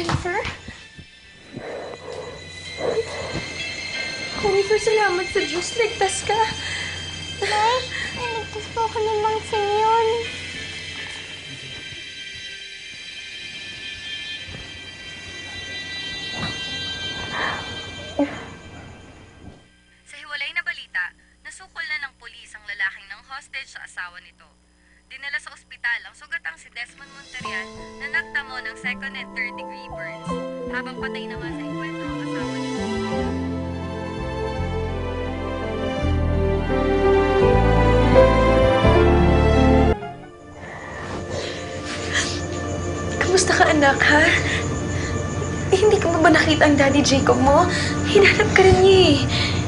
Jennifer? Jennifer, salamat sa Diyos. Ligtas ka. Nay, naligtas po ako ng Mang Simeon. Sa hiwalay na balita, nasukol na ng polis ang lalaking ng hostage sa asawa nito. Dinala sa Desmond Monterial na nagtamo ng second and third degree burns, habang patay naman sa enkwentro ang asawa nito. Kamusta ka, anak, ha? Eh, hindi ko ba ba nakita ang daddy Jacob mo? Hinanap ka rin niya eh.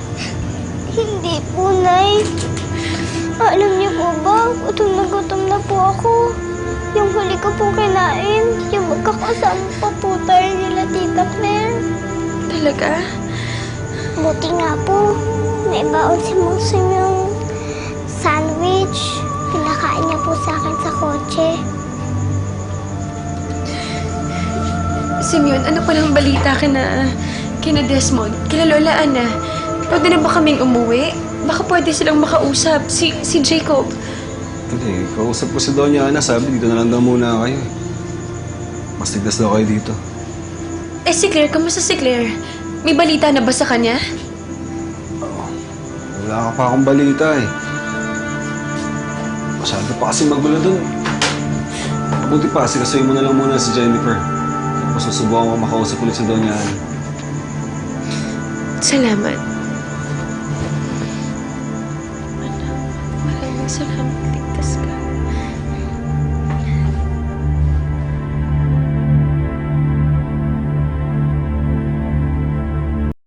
Po kinain, yung magkakasama pa po tayo nila Tita Claire. Talaga? Buti nga po, may baon si Musim yung sandwich. Pinakain niya po sa akin sa kotse. Simeon, ano palang balita kina, kina Desmond? Kila Lola Ana? Pwede na ba kaming umuwi? Baka pwede silang makausap. Si, si Jacob. Hindi, kausap ko si Doña Ana, sabi dito na lang daw muna kayo. eh. Mas tignas daw kayo dito. Eh, si Claire, kamusta si Claire? May balita na ba sa kanya? Wala ka pa akong balita eh. Masyado pa kasi magulo dun. Mabuti pa, sikasuyin mo na lang muna si Jennifer. Tapos susubukan ko makausap ulit si Doña Ana. Salamat. Maraming salamat. Ligtas ka.